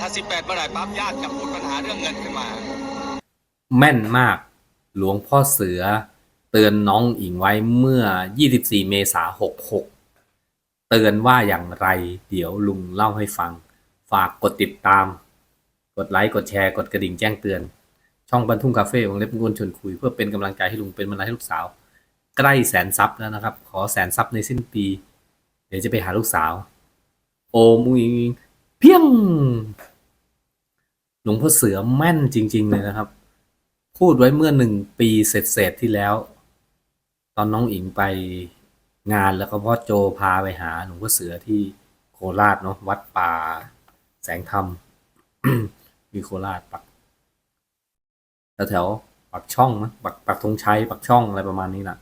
ถ้าสิบแปดเมื่อไหร่ปั๊บญาติจะพูดปัญหาเรื่องเงินขึ้นมา แม่นมาก หลวงพ่อเสือ เตือนน้องอิงไว้เมื่อ 24 เมษายน66 เตือนว่าอย่างไร เดี๋ยวลุงเล่าให้ฟัง ฝากกดติดตาม กดไลค์ กดแชร์ กดกระดิ่งแจ้งเตือน ช่องบรรทุ่งคาเฟ่วงเล็บงวนชวนคุย เพื่อเป็นกำลังใจให้ลุงเป็นบรรลัยให้ลูกสาว ใกล้แสนซับแล้วนะครับ ขอแสนซับในสิ้นปี เดี๋ยวจะไปหาลูกสาว โอมอุงอิงอิงเพียง หลวงพ่อเสือแม่นจริง ๆ เลยนะครับ พูดไว้เมื่อหนึ่งปีเศษๆที่แล้ว ตอนน้องอิงไปงานแล้วก็พ่อโจพาไปหาหลวงพ่อเสือที่โคราชเนาะวัดป่า แสงธรรมมีโคราชปักแถวปักช่องนะปักปักธงชัยปักช่องอะไรประมาณนี้นะ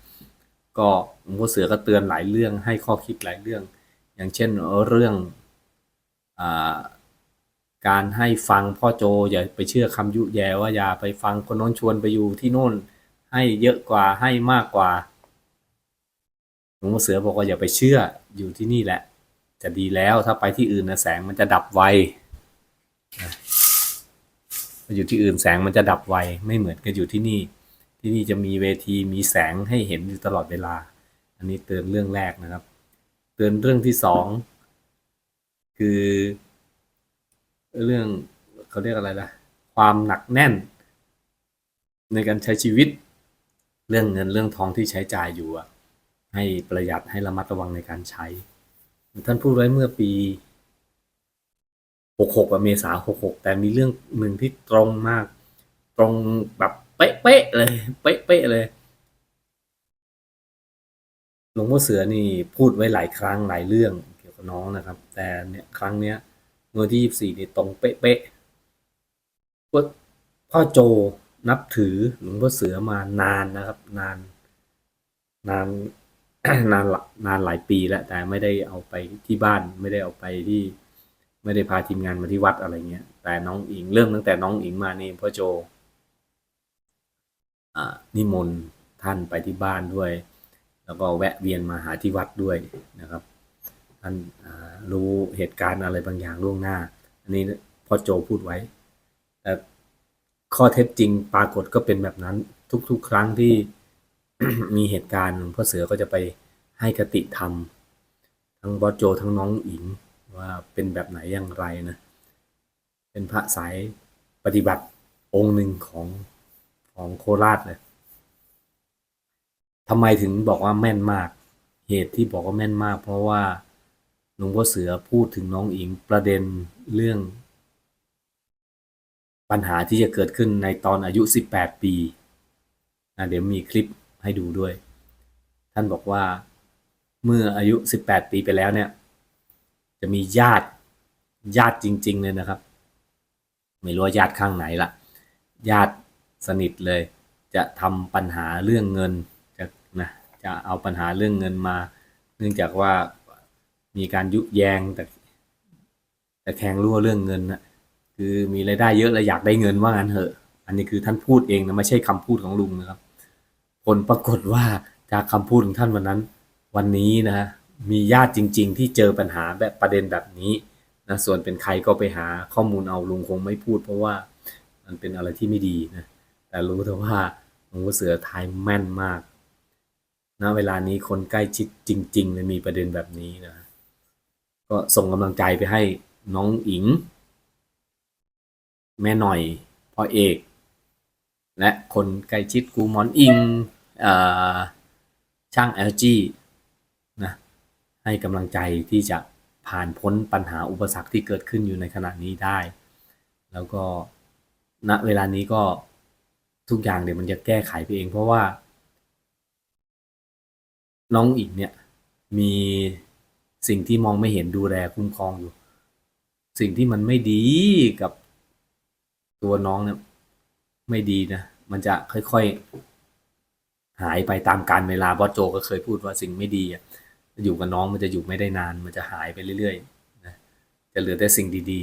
ก็หลวงพ่อเสือก็เตือนหลายเรื่องให้ข้อคิดหลายเรื่อง อย่างเช่นเรื่องอ่า การให้ฟังพ่อโจอย่าไปเชื่อคำยุแย่ว่าอย่าไปฟังคนโน้นชวนไปอยู่ที่โน่น ให้เยอะกว่าให้มากกว่าหลวงพ่อเสือบอกว่าอย่าไปเชื่ออยู่ที่นี่แหละ จะดีแล้วถ้าไปที่อื่นนะแสงมันจะดับไวไปอยู่ที่อื่นแสงมันจะดับไวไม่เหมือนกับอยู่ที่นี่ ที่นี่จะมีเวทีมีแสงให้เห็นอยู่ตลอดเวลา อันนี้เตือนเรื่องแรกนะครับ เตือนเรื่องที่สองคือ เรื่องเขาเรียกอะไรล่ะ ความหนักแน่น ในการใช้ชีวิต เรื่องเงินเรื่องทองที่ใช้จ่ายอยู่อะให้ประหยัดให้ระมัดระวังในการใช้ ท่านพูดไว้เมื่อปี 66 เมษา66 แต่มีเรื่องหนึ่งที่ตรงมาก ตรงแบบเป๊ะๆเลย เป๊ะๆเลยหลวงพ่อเสือนี่พูดไว้หลายครั้งหลายเรื่องเกี่ยวกับน้องนะครับ แต่เนี่ยครั้งเนี้ย เมื่อที่24นี่ตรงเป๊ะๆว่าพ่อโจนับถือหลวงพ่อเสือมานานนะครับ นาน นานนานนานหลายปีแล้ว แต่ไม่ได้เอาไปที่บ้าน ไม่ได้เอาไปที่ ไม่ได้พาทีมงานมาที่วัดอะไรเงี้ย แต่น้องอิงเริ่มตั้งแต่น้องอิงมานี่พ่อโจอ่านิมนต์ท่านไปที่บ้านด้วย แล้วก็แวะเวียนมาหาที่วัดด้วยนะครับ ท่านรู้เหตุการณ์อะไรบางอย่างล่วงหน้า อันนี้พ่อโจพูดไว้ แต่ข้อเท็จจริงปรากฏก็เป็นแบบนั้นทุกๆ ครั้งที่มีเหตุการณ์พ่อเสือก็จะไปให้คติธรรม ทั้งบอสโจทั้งน้องอิงว่าเป็นแบบไหนอย่างไรนะ เป็นพระสายปฏิบัติองค์หนึ่งของของโคราชเลยทำไมถึงบอกว่าแม่นมาก เหตุที่บอกว่าแม่นมาก เพราะว่า หลวงพ่อเสือพูดถึงน้องอิงประเด็นเรื่อง ปัญหาที่จะเกิดขึ้นในตอนอายุ 18 ปีนะเดี๋ยวมีคลิปให้ดูด้วย ท่านบอกว่าเมื่ออายุ 18 ปีไปแล้วเนี่ย จะมีญาติญาติจริง ๆ เลยนะครับ ไม่รู้ว่าญาติข้างไหนละญาติสนิทเลย จะทำปัญหาเรื่องเงินจะนะจะเอาปัญหาเรื่องเงินมา เนื่องจากว่า มีการยุแยงแต่แต่แข่งรั่วเรื่องเงินนะคือมีรายได้เยอะแล้วอยากได้เงินว่างั้นเหอะ อันนี้คือท่านพูดเองนะไม่ใช่คำพูดของลุงนะครับ ผลปรากฏว่าจากคำพูดของท่านวันนั้น วันนี้นะ มีญาติจริง ๆ ที่เจอปัญหาแบบประเด็นแบบนี้นะส่วนเป็นใครก็ไปหาข้อมูลเอาลุงคงไม่พูด เพราะว่ามันเป็นอะไรที่ไม่ดีนะแต่รู้แต่ว่าหลวงพ่อเสือทายแม่นมากณเวลานี้คนใกล้ชิดจริงๆเลยมีประเด็นแบบนี้นะ ก็ส่งกำลังใจไปให้น้องอิง แม่หน่อยพ่อเอก และคนใกล้ชิดกูหมอนอิงเอ่อช่าง LG นะให้กำลังใจที่จะผ่านพ้นปัญหาอุปสรรคที่เกิดขึ้นอยู่ในขณะนี้ได้ แล้วก็ณเวลานี้ก็ทุกอย่างเดี๋ยวมันจะแก้ไขไปเองเพราะว่า น้องอิงเนี่ยมี สิ่งที่มองไม่เห็นดูแลคุ้มครองอยู่ สิ่งที่มันไม่ดีกับตัวน้องเนี่ยไม่ดีนะ มันจะค่อยๆ หายไปตามการเวลาบอสโจก็เคยพูดว่าสิ่งไม่ดีอะอยู่กับน้องมันจะอยู่ไม่ได้นาน มันจะหายไปเรื่อยๆนะจะเหลือแต่สิ่งดี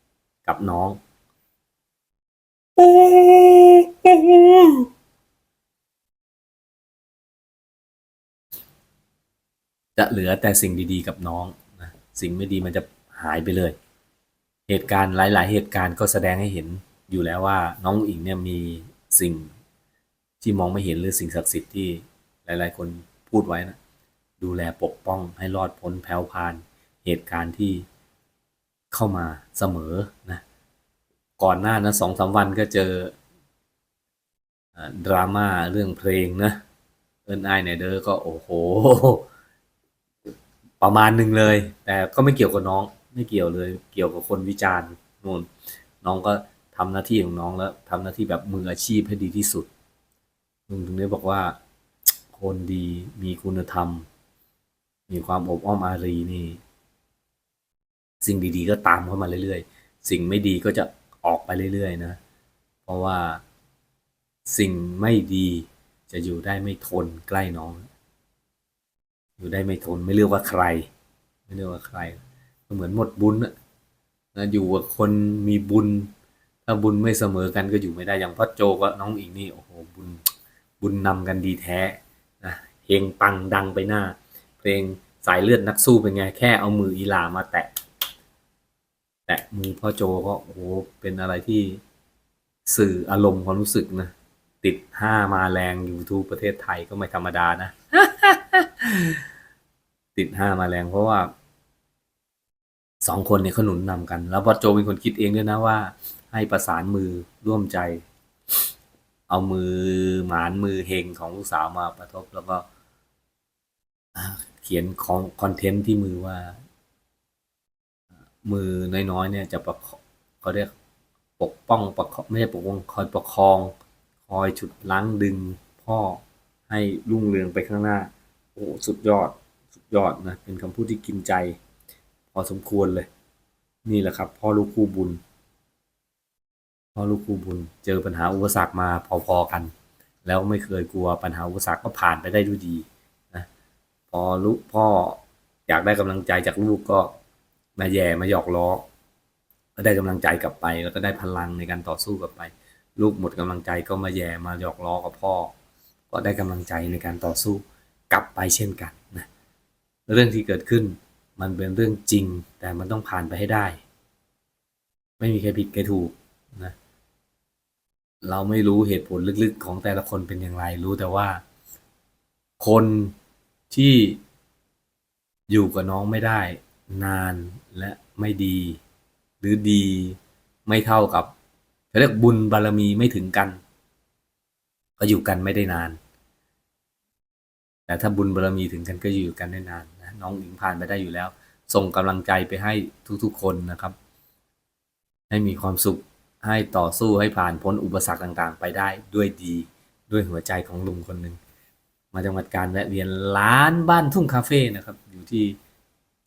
ๆ กับน้อง จะเหลือแต่สิ่งดีๆกับน้องนะสิ่งไม่ดีมันจะหายไปเลย เหตุการณ์หลาย ๆ เหตุการณ์ก็แสดงให้เห็นอยู่แล้วว่าน้องอิงเนี่ยมีสิ่งที่มองไม่เห็นหรือสิ่งศักดิ์สิทธิ์ที่หลาย ๆ คนพูดไว้นะดูแลปกป้องให้รอดพ้นแผ่วพาน เหตุการณ์ที่เข้ามาเสมอนะก่อนหน้านะสองสามวันก็เจอดราม่าเรื่องเพลงนะ เอินไอเนเดอร์ก็โอ้โห ประมาณหนึ่งเลย แต่ก็ไม่เกี่ยวกับน้อง ไม่เกี่ยวเลย เกี่ยวกับคนวิจารณ์นู่นน้องก็ทำหน้าที่ของน้องแล้วทำหน้าที่แบบมืออาชีพให้ดีที่สุดลุงถึงได้บอกว่า คนดีมีคุณธรรม มีความอบอ้อมอารีนี่ สิ่งดีๆ ก็ตามเข้ามาเรื่อยๆ สิ่งไม่ดีก็จะออกไปเรื่อยๆนะ เพราะว่าสิ่งไม่ดีจะอยู่ได้ไม่ทนใกล้น้อง อยู่ได้ไม่ทนไม่เลือกว่าใคร ไม่เลือกว่าใคร ก็เหมือนหมดบุญอะนะอยู่กับคนมีบุญ ถ้าบุญไม่เสมอกันก็อยู่ไม่ได้อย่างพ่อโจกับน้องอิงนี่โอ้โหบุญบุญนำกันดีแท้นะเฮงปังดังไปหน้า เพลงสายเลือดนักสู้เป็นไงแค่เอามืออีหลามาแตะ แตะมือพ่อโจก็โอ้โหเป็นอะไรที่สื่ออารมณ์ความรู้สึกนะ ติดห้ามาแรง YouTube ประเทศไทยก็ไม่ธรรมดานะ ติดห้ามาแรงเพราะว่าสองคนเนี่ยเขาหนุนนำกัน แล้วพอโจเป็นคนคิดเองด้วยนะว่า ให้ประสานมือร่วมใจ เอามือหมานมือเฮงของลูกสาวมาประทบแล้วก็เขียนของคอนเทนต์ที่มือว่า มือน้อยๆเนี่ยจะประคเขาเรียกปกป้องประคองไม่ใช่ปกป้องคอยประคอง คอยฉุดล้างดึงพ่อให้รุ่งเรืองไปข้างหน้า โอ้สุดยอดสุดยอดนะเป็นคำพูดที่กินใจ พอสมควรเลย นี่แหละครับ พ่อลูกคู่บุญ พ่อลูกคู่บุญ เจอปัญหาอุปสรรคมาพอๆกัน แล้วไม่เคยกลัวปัญหาอุปสรรคก็ผ่านไปได้ด้วยดีนะพอลูกพ่ออยากได้กำลังใจจากลูกก็มาแย่มาหยอกล้อก็ได้กำลังใจกลับไปแล้วก็ได้พลังในการต่อสู้กลับไป ลูกหมดกำลังใจก็มาแย่มาหยอกล้อกับพ่อ ก็ได้กำลังใจในการต่อสู้ กลับไปเช่นกันนะเรื่องที่เกิดขึ้นมันเป็นเรื่องจริง แต่มันต้องผ่านไปให้ได้ ไม่มีใครผิดใครถูกนะเราไม่รู้เหตุผลลึกๆของแต่ละคนเป็นอย่างไร รู้แต่ว่า คนที่อยู่กับน้องไม่ได้ นานและไม่ดี หรือดีไม่เท่ากับเรียกบุญบารมีไม่ถึงกัน ก็อยู่กันไม่ได้นาน แต่ถ้าบุญบารมีถึงกันก็อยู่กันได้นานนะน้องหญิงผ่านไปได้อยู่แล้ว ส่งกำลังใจไปให้ทุกๆคนนะครับ ให้มีความสุขให้ต่อสู้ให้ผ่านพ้นอุปสรรคต่างๆ ไปได้ด้วยดีด้วยหัวใจของลุงคนหนึ่งมาจังหวัดการแวะเวียนร้านบ้านทุ่งคาเฟ่นะครับ อยู่ที่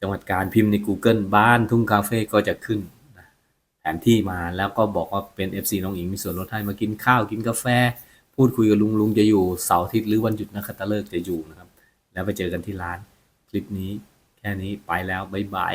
จังหวัดการพิมพ์ใน Google บ้านทุ่งคาเฟ่ก็จะขึ้นแผนที่มาแล้วก็บอกว่าเป็น FC น้องอิงมีส่วนลดให้มากินข้าวกินกาแฟ พูดคุยกับลุงลุงจะอยู่เสาร์อาทิตย์หรือวันหยุดนักขัตฤกษ์จะอยู่นะครับ แล้วไปเจอกันที่ร้าน คลิปนี้แค่นี้ไปแล้ว บ๊ายบาย